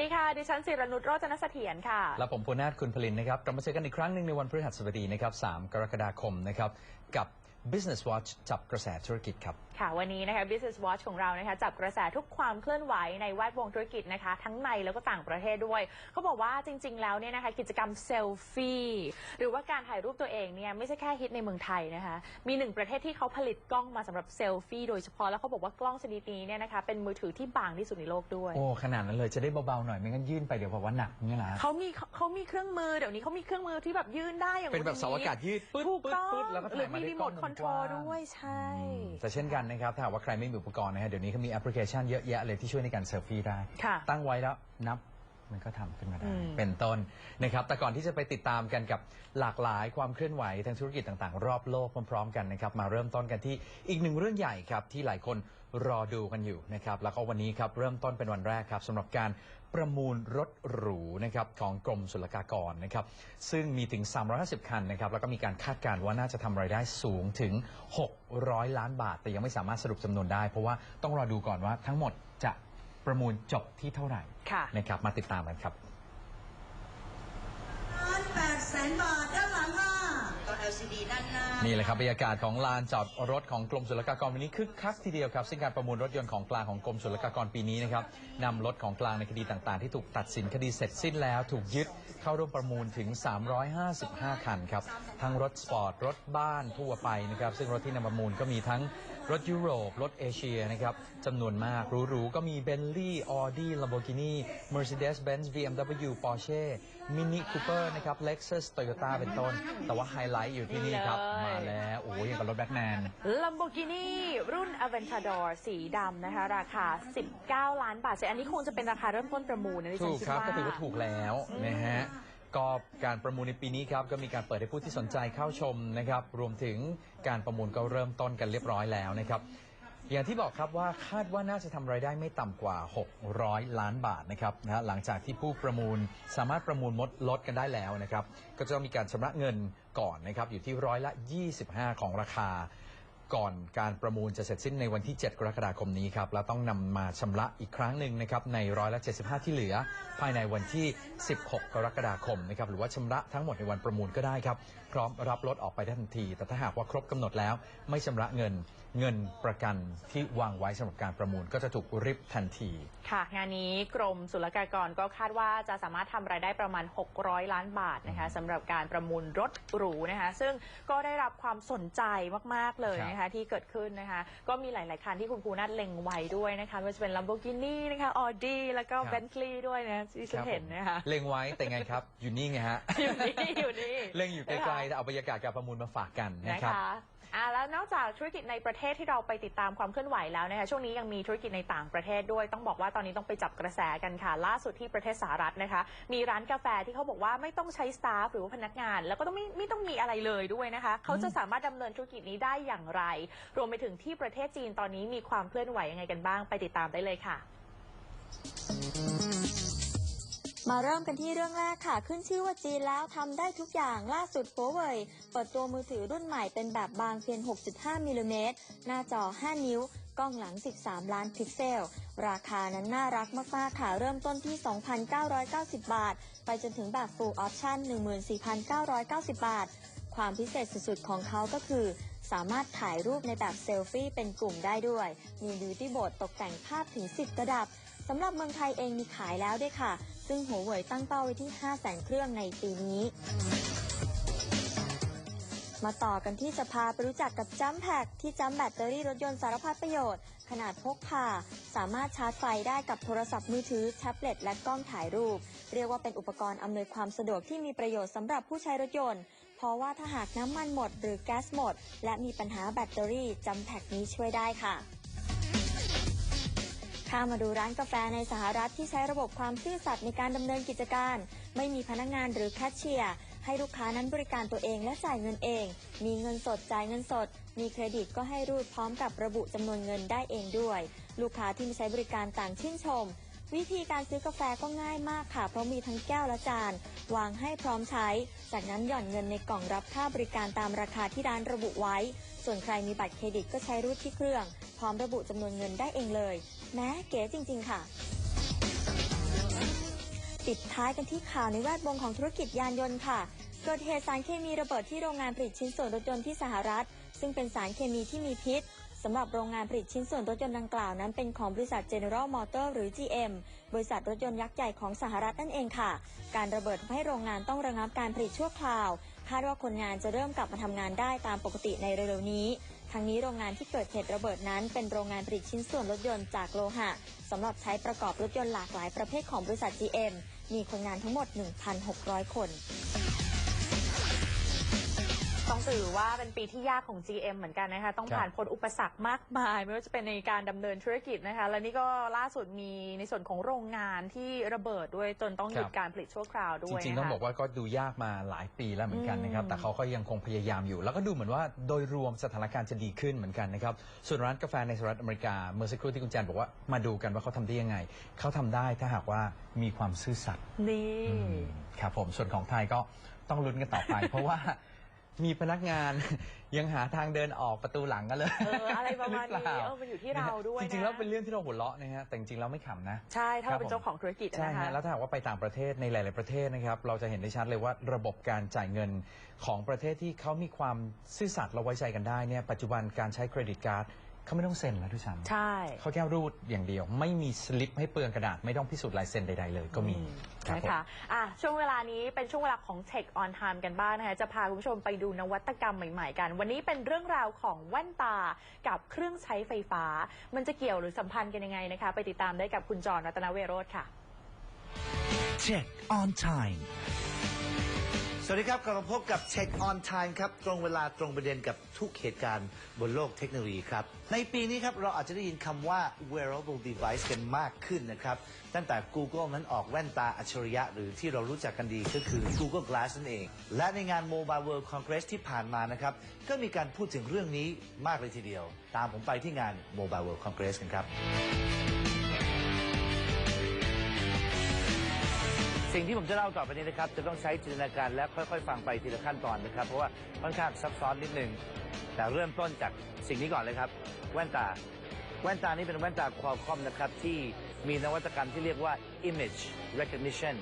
ดีค่ะ ดิฉันศิรนุชโรจนเสถียรค่ะ และผมภูนาถคุณพลินนะครับกลับมาเจอกันอีกครั้งหนึ่งในวันพฤหัสบดีนะครับ 3 กรกฎาคมนะครับ กับ Business Watch จับกระแสธุรกิจครับ ค่ะวันนี้นะคะ Business Watch ของเรานะคะจับกระแสทุกความเคลื่อนไหวในแวดวงธุรกิจนะคะ ทั้งในแล้วก็ต่างประเทศด้วยเขาบอกว่าจริง ๆ แล้วเนี่ยนะคะกิจกรรมเซลฟี่หรือว่าการถ่ายรูปตัวเองเนี่ยไม่ใช่แค่ฮิตในเมืองไทยนะคะ มีหนึ่งประเทศที่เขาผลิตกล้องมาสำหรับเซลฟี่โดยเฉพาะแล้วเขาบอกว่ากล้องชนิดนี้เนี่ยนะคะเป็นมือถือที่บางที่สุดในโลกด้วยโอ้ขนาดนั้นเลยจะได้เบาๆหน่อยไม่งั้นยื่นไปเดี๋ยวบอกว่าหนักเนี่ยนะเขามีเขามีเครื่องมือเดี๋ยวนี้เขามีเครื่องมือที่แบบยื่นได้อย่างเป็นแบบเสาอากาศยืดปึ๊ดถูกปึ๊ดต้องปึ๊ดแล้วก็หรืถ่าอยมามีได้รีกโมล้องทคอนโทรลด้วยใช่แต่เช่นกันนะครับถ้าหากว่าใครไม่มีอุปกรณ์นะฮะเดี๋ยวนี้เขามีแอปพลิเคชันเยอะแยะเลยที่ช่วยในการเซลฟี่ได้ ค่ะ ตั้งไว้แล้วนับมันก็ทำขึ้นมาได้ อืม เป็นต้นนะครับ แต่ก่อนที่จะไปติดตามกันกับหลากหลายความเคลื่อนไหวทางธุรกิจต่างๆ รอบโลกพร้อมๆ กันนะครับ มาเริ่มต้นกันที่อีกหนึ่งเรื่องใหญ่ครับที่หลายคน รอดูกันอยู่นะครับ แล้วก็วันนี้ครับเริ่มต้นเป็นวันแรกครับสำหรับการประมูลรถหรูนะครับของกรมศุลกากรนะครับ ซึ่งมีถึง 350 คันนะครับ แล้วก็มีการคาดการณ์ว่าน่าจะทำรายได้สูงถึง 600 ล้านบาท แต่ยังไม่สามารถสรุปจำนวนได้ เพราะว่าต้องรอดูก่อนว่าทั้งหมดจะประมูลจบที่เท่าไหร่ค่ะนะครับมาติดตามกันครับล้านแปดแสนบาทด้านหลังค่ะก็ LCD ด้านหน้านี่แหละครับบรรยากาศของลานจอดรถของกรมศุลกากรวันนี้คึกคักทีเดียวครับซึ่งการประมูลรถยนต์ของกลางของกรมศุลกากรปีนี้นะครับนำรถของกลางในคดีต่างๆ ที่ถูกตัดสินคดีเสร็จสิ้นแล้วถูกยึดเข้าร่วมประมูลถึง 355 คันครับทั้งรถสปอร์ตรถบ้านทั่วไปนะครับซึ่งรถที่นำประมูลก็มีทั้งรถยุโรป รถเอเชียนะครับจำนวนมากหรูๆก็มีเบนลี่ออดี้ลัมโบกินี Mercedes-Benz BMW Porsche Mini Cooper นะครับ Lexus Toyota เป็นต้น แต่ว่าไฮไลท์อยู่ที่นี่ครับ นี่เลยมาแล้วโอ้ยอย่างกับรถแบ็คแมน Lamborghini รุ่น Aventador สีดำนะคะ ราคา 19 ล้านบาทอันนี้คงจะเป็นราคาเริ่มต้นประมูลนะดิฉัถูนกคิดครับว่า ก็ถือว่าถูกแล้วนะฮะก็การประมูลในปีนี้ครับก็มีการเปิดให้ผู้ที่สนใจเข้าชมนะครับ รวมถึงการประมูลก็เริ่มต้นกันเรียบร้อยแล้วนะครับ อย่างที่บอกครับว่าคาดว่าน่าจะทำรายได้ไม่ต่ำกว่า 600 ล้านบาทนะครับนะฮะหลังจากที่ผู้ประมูลสามารถประมูลมดลดกันได้แล้วนะครับ ก็จะต้องมีการชำระเงินก่อนนะครับ อยู่ที่ร้อยละ 25 ของราคา ก่อนการประมูลจะเสร็จสิ้นในวันที่ 7 กรกฎาคมนี้ครับ แล้วต้องนำมาชำระอีกครั้งหนึ่งนะครับในร้อยละ 75 ที่เหลือ ภายในวันที่ 16 กรกฎาคมนะครับ หรือว่าชำระทั้งหมดในวันประมูลก็ได้ครับ พร้อมรับรถออกไปได้ทันที แต่ถ้าหากว่าครบกำหนดแล้วไม่ชำระเงิน เงินประกันที่วางไว้สำหรับการประมูลก็จะถูกริบทันที ค่ะ งานนี้กรมศุลกากรก็คาดว่าจะสามารถทำรายได้ประมาณ 600 ล้านบาทนะคะสำหรับการประมูลรถหรูนะคะ ซึ่งก็ได้รับความสนใจมาก ๆ เลยนะคะที่เกิดขึ้นนะคะ ก็มีหลาย ๆ คันที่คุณภูนัทเล็งไว้ด้วยนะคะไม่ว่าจะเป็น Lamborghini นะคะ Audi แล้วก็ ครับ Bentley ด้วยนะที่ฉันเห็นนะคะเล็งไว้แต่ไงครับ อยู่นี่ไงฮะอยู่นี่อยู่นี่ เล็งอยู่ไกลๆแต่เอาบรรยากาศการประมูลมาฝากกันนะนะครับคะ อ่าแล้วนอกจากธุรกิจในประเทศที่เราไปติดตามความเคลื่อนไหวแล้วนะคะช่วงนี้ยังมีธุรกิจในต่างประเทศด้วยต้องบอกว่าตอนนี้ต้องไปจับกระแสกันค่ะ ล่าสุดที่ประเทศสหรัฐนะคะ มีร้านกาแฟที่เขาบอกว่าไม่ต้องใช้สตาฟหรือว่าพนักงาน แล้วก็ต้องไม่ไม่ต้องมีอะไรเลยด้วยนะคะ เขาจะสามารถดำเนินธุรกิจนี้ได้อย่างไร รวมไปถึงที่ประเทศจีนตอนนี้มีความเคลื่อนไหวยังไงกันบ้าง ไปติดตามได้เลยค่ะ มาเริ่มกันที่เรื่องแรกค่ะ ขึ้นชื่อว่าจีนแล้วทำได้ทุกอย่างล่าสุดโ u เว่ยเปิดตัวมือถือรุ่นใหม่เป็นแบบบางเพียง 6.5 มิลลิเมตร หน้าจอ 5 นิ้ว กล้องหลัง 13 ล้านพิกเซล ราคานั้นน่ารักมากๆค่ะ เริ่มต้นที่ 2,990 บาท ไปจนถึงแบบ Full Option 14,990 บาท ความพิเศษสุดๆของเขาก็คือสามารถถ่ายรูปในแบบเซลฟี่เป็นกลุ่มได้ด้วย มีบิวตี้โบดตกแต่งภาพถึง 10 ระดับสำหรับเมืองไทยเองมีขายแล้วด้วยค่ะ ซึ่งหัวเว่ยตั้งเป้าไว้ที่ 5 0 0 0 0 0 เครื่องในปีนี้ มาต่อกันที่จะพาไปรู้จักกับจัมแพคที่จัมแบตเตอรี่รถยนต์สารพัดประโยชน์ ขนาดพกพา สามารถชาร์จไฟได้กับโทรศัพท์มือถือ แท็บเล็ต และกล้องถ่ายรูป เรียกว่าเป็นอุปกรณ์อำนวยความสะดวกที่มีประโยชน์สำหรับผู้ใช้รถยนต์เพราะว่าถ้าหากน้ำมันหมดหรือแก๊สหมด และมีปัญหาแบตเตอรี่จัมแพคนี้ช่วยได้ค่ะ ข้ามาดูร้านกาแฟในสหรัฐที่ใช้ระบบความซื่อสัตย์ในการดำเนินกิจการ ไม่มีพนักงานหรือแคชเชียร์ให้ลูกค้านั้นบริการตัวเองและจ่ายเงินเอง มีเงินสดจ่ายเงินสด มีเครดิตก็ให้รูดพร้อมกับระบุจำนวนเงินได้เองด้วย ลูกค้าที่มาใช้บริการต่างชื่นชม วิธีการซื้อกาแฟก็ง่ายมากค่ะ เพราะมีทั้งแก้วและจาน วางให้พร้อมใช้ จากนั้นหย่อนเงินในกล่องรับค่าบริการตามราคาที่ร้านระบุไว้ ส่วนใครมีบัตรเครดิตก็ใช้รูดที่เครื่อง พร้อมระบุจำนวนเงินได้เองเลย แม้เก๋จริง ๆ ค่ะปิดท้ายกันที่ข่าวในแวดวงของธุรกิจยานยนต์ค่ะ เกิดเหตุสารเคมีระเบิดที่โรงงานผลิตชิ้นส่วนรถยนต์ที่สหรัฐ ซึ่งเป็นสารเคมีที่มีพิษสำหรับโรงงานผลิตชิ้นส่วนรถยนต์ดังกล่าวนั้นเป็นของบริษัท General Motor หรือ GM บริษัทรถยนต์ยักษ์ใหญ่ของสหรัฐนั่นเองค่ะ การระเบิดทำให้โรงงานต้องระงับการผลิตชั่วคราว คาดว่าคนงานจะเริ่มกลับมาทำงานได้ตามปกติในเร็วๆนี้ ทั้งนี้โรงงานที่เกิดเหตุระเบิดนั้น เป็นโรงงานผลิตชิ้นส่วนรถยนต์จากโลหะสำหรับใช้ประกอบรถยนต์หลากหลายประเภทของบริษัท GM มีคนงานทั้งหมด 1,600 คน ต้องถือว่าเป็นปีที่ยากของ GM เหมือนกันนะคะ ต้องครับผ่านพ้นอุปสรรคมากมาย ไม่ว่าจะเป็นในการดำเนินธุรกิจนะคะ และนี่ก็ล่าสุดมีในส่วนของโรงงานที่ระเบิดด้วยจนต้องหยุดการผลิตชั่วคราวด้จวยริงๆนะคะต้องบอกว่าก็ดูยากมาหลายปีแล้วเหมือนกันนะครับอืมแต่เขาก็ยังคงพยายามอยู่ แล้วก็ดูเหมือนว่าโดยรวมสถานการณ์จะดีขึ้นเหมือนกันนะครับ ส่วนร้านกาแฟในสหรัฐอเมริกาเมื่อสักครู่ที่คุณแจนบอกว่ามาดูกันว่าเขาทำได้ยังไง เขาทำได้ถ้าหากว่ามีความซื่อสัตย์นี่อืมครับผมส่วนของไทยก็ต้องลุ้นกันต่อไป เพราะว่า มีพนักงาน ยังหาทางเดินออกประตูหลังกันเลยเอออะไรประมาณหอนี้เปล่เออมันอยู่ที่เราด้วยจนะริงๆแล้วเป็นเรื่องที่เราหัวเราะนะฮะแต่จริงๆแล้วไม่ขำนะ ใช่ถ้าครัเราบเป็นเจ้าของธุรกิจใช่นะคะ ฮะแล้วถ้าหากว่าไปต่างประเทศในหลาย ๆ ประเทศนะครับ เราจะเห็นได้ชัดเลยว่าระบบการจ่ายเงินของประเทศที่เขามีความซื่อสัตย์เราไว้ใจกันได้เนี่ยปัจจุบันการใช้เครดิตการ์ด เขาไม่ต้องเซ็นแล้วด้วยซ้ำใช่ เขาแค่รูดอย่างเดียว ไม่มีสลิปให้เปลืองกระดาษไม่ต้องพิสูจน์ลายเซ็นใดๆเลยก็มีอืครับนะผม คะอะช่วงเวลานี้เป็นช่วงเวลาของ Tech on Time กันบ้างนะคะ จะพาคุณผู้ชมไปดูนวัตกรรมใหม่ ๆ กัน วันนี้เป็นเรื่องราวของแว่นตากับเครื่องใช้ไฟฟ้า มันจะเกี่ยวหรือสัมพันธ์กันยังไงนะคะ ไปติดตามได้กับคุณจรรัตนเวโรธค่ะ Check on time. สวัสดีครับกลับมาพบกับ Check on Time ครับ ตรงเวลาตรงประเด็นกับทุกเหตุการณ์บนโลกเทคโนโลยีครับ ในปีนี้ครับ เราอาจจะได้ยินคำว่า wearable device กันมากขึ้นนะครับ ตั้งแต่ Google นั้นออกแว่นตาอัจฉริยะ หรือที่เรารู้จักกันดีก็คือ Google Glass นั่นเอง และในงาน Mobile World Congress ที่ผ่านมานะครับ ก็มีการพูดถึงเรื่องนี้มากเลยทีเดียว ตามผมไปที่งาน Mobile World Congress กันครับ สิ่งที่ผมจะเล่าต่อไปนี้นะครับ จะต้องใช้จินตนาการและค่อยๆ ฟังไปทีละขั้นตอนนะครับ เพราะว่าค่อนข้างซับซ้อนนิดนึงแต่เริ่มต้นจากสิ่งนี้ก่อนเลยครับ แว่นตา แว่นตานี้เป็นแว่นตาควอลคอมนะครับที่มีนวัตกรรมที่เรียกว่า image recognition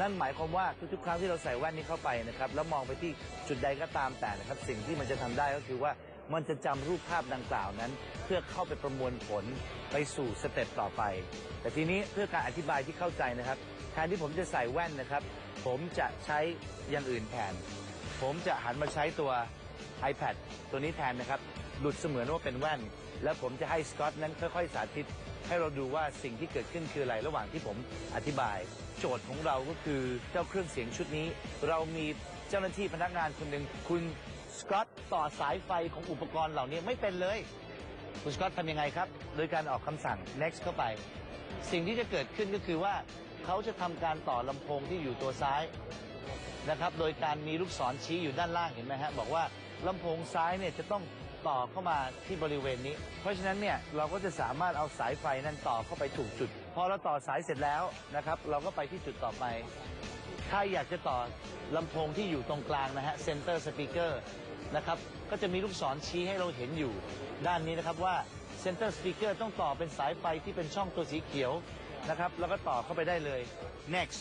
นั่นหมายความว่าทุกๆ ครั้งที่เราใส่แว่นนี้เข้าไปนะครับแล้วมองไปที่จุดใดก็ตามแต่นะครับ สิ่งที่มันจะทำได้ก็คือว่ามันจะจำรูปภาพดังกล่าวนั้น เพื่อเข้าไปประมวลผลไปสู่สเต็ปต่อไป แต่ทีนี้เพื่อการอธิบายที่เข้าใจนะครับ แทนที่ผมจะใส่แว่นนะครับ ผมจะใช้อย่างอื่นแทน ผมจะหันมาใช้ตัว iPad ตัวนี้แทนนะครับ หลุดเสมือนว่าเป็นแว่น แล้วผมจะให้สกอตนั้นค่อย ๆ สาธิต ให้เราดูว่าสิ่งที่เกิดขึ้นคืออะไรระหว่างที่ผมอธิบาย โจทย์ของเราก็คือเจ้าเครื่องเสียงชุดนี้ เรามีเจ้าหน้าที่พนักงานคนหนึ่งคุณสกอตต่อสายไฟของอุปกรณ์เหล่านี้ไม่เป็นเลย คุณสกอตทำยังไงครับ โดยการออกคำสั่ง next เข้าไป สิ่งที่จะเกิดขึ้นก็คือว่า เขาจะทำการต่อลำโพงที่อยู่ตัวซ้ายนะครับ โดยการมีลูกศรชี้อยู่ด้านล่างเห็นไหมฮะบอกว่าลำโพงซ้ายเนี่ยจะต้องต่อเข้ามาที่บริเวณนี้ เพราะฉะนั้นเนี่ยเราก็จะสามารถเอาสายไฟนั้นต่อเข้าไปถูกจุด พอเราต่อสายเสร็จแล้วนะครับ เราก็ไปที่จุดต่อไป ถ้าอยากจะต่อลำโพงที่อยู่ตรงกลางนะฮะเซนเตอร์สปีกเกอร์นะครับ ก็จะมีลูกศรชี้ให้เราเห็นอยู่ ด้านนี้นะครับว่าเซนเตอร์สปีกเกอร์ต้องต่อเป็นสายไฟที่เป็นช่องตัวสีเขียว นะครับ แล้วก็ต่อเข้าไปได้เลย next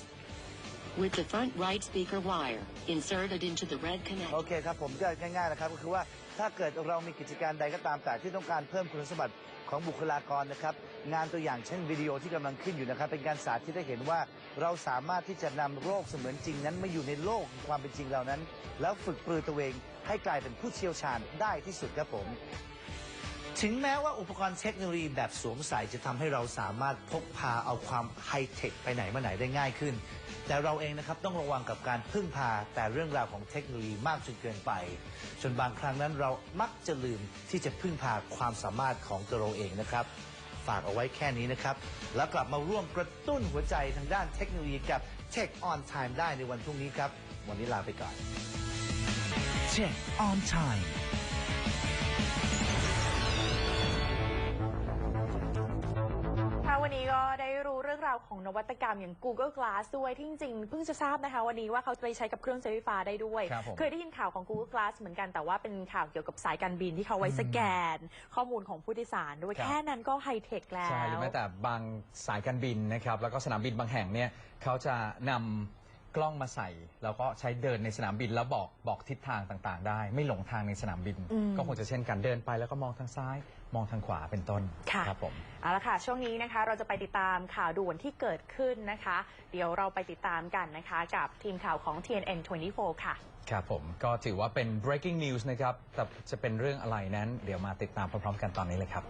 with the front right speaker wire inserted into the red โอ connect. เคครับ ผมก็ง่ายๆนะครับ ก็คือว่าถ้าเกิดเรามีกิจการใดก็ตามแต่ที่ต้องการเพิ่มคุณสมบัติของบุคลากรนะครับ งานตัวอย่างเช่นวิดีโอที่กำลังขึ้นอยู่นะครับ เป็นการสาธิตให้เห็นว่าเราสามารถที่จะนำโรคเสมือนจริงนั้นมาอยู่ในโลกของความเป็นจริงเหล่านั้น แล้วฝึกปรือตัวเองให้กลายเป็นผู้เชี่ยวชาญได้ที่สุดครับผม ถึงแม้ว่าอุปกรณ์เทคโนโลยีแบบสวมใส่จะทำให้เราสามารถพกพาเอาความไฮเทคไปไหนมาไหนได้ง่ายขึ้น แต่เราเองนะครับต้องระวังกับการพึ่งพาแต่เรื่องราวของเทคโนโลยีมากจนเกินไป จนบางครั้งนั้นเรามักจะลืมที่จะพึ่งพาความสามารถของตัวเราเองนะครับ ฝากเอาไว้แค่นี้นะครับ แล้วกลับมาร่วมกระตุ้นหัวใจทางด้านเทคโนโลยีกับ Tech on Time ได้ในวันพรุ่งนี้ครับวันนี้ลาไปก่อน Check on time. าวราวของนวัตกรรมอย่าง Google Glass ด้วยที่จริงๆเพิ่งจะทราบนะคะวันนี้ว่าเขาจะไปใช้กับเครื่องใช้ไฟฟ้าได้ด้วย ครับผมเคยได้ยินข่าวของ Google Glass เหมือนกันแต่ว่าเป็นข่าวเกี่ยวกับสายการบินที่เขาไว้อืมสแกน ข้อมูลของผู้โดยสารด้วยครับ แค่นั้นก็ไฮเทคแล้ว ใช่หรือแม้แต่บางสายการบินนะครับ แล้วก็สนามบินบางแห่งเนี่ยเขาจะนำกล้องมาใส่ แล้วก็ใช้เดินในสนามบินแล้วบอกบอกทิศทางต่างๆ ได้ ไม่หลงทางในสนามบิน อืม ก็คงจะเช่นกันเดินไปแล้วก็มองทางซ้าย มองทางขวาเป็นต้นค่ะครับผมเอาละค่ะ ช่วงนี้นะคะ เราจะไปติดตามข่าวด่วนที่เกิดขึ้นนะคะ เดี๋ยวเราไปติดตามกันนะคะ กับทีมข่าวของ TNN 24ค่ะ ครับผมก็ถือว่าเป็น breaking news นะครับแต่จะเป็นเรื่องอะไรนั้น เดี๋ยวมาติดตามพร้อมๆกันตอนนี้เลยครับ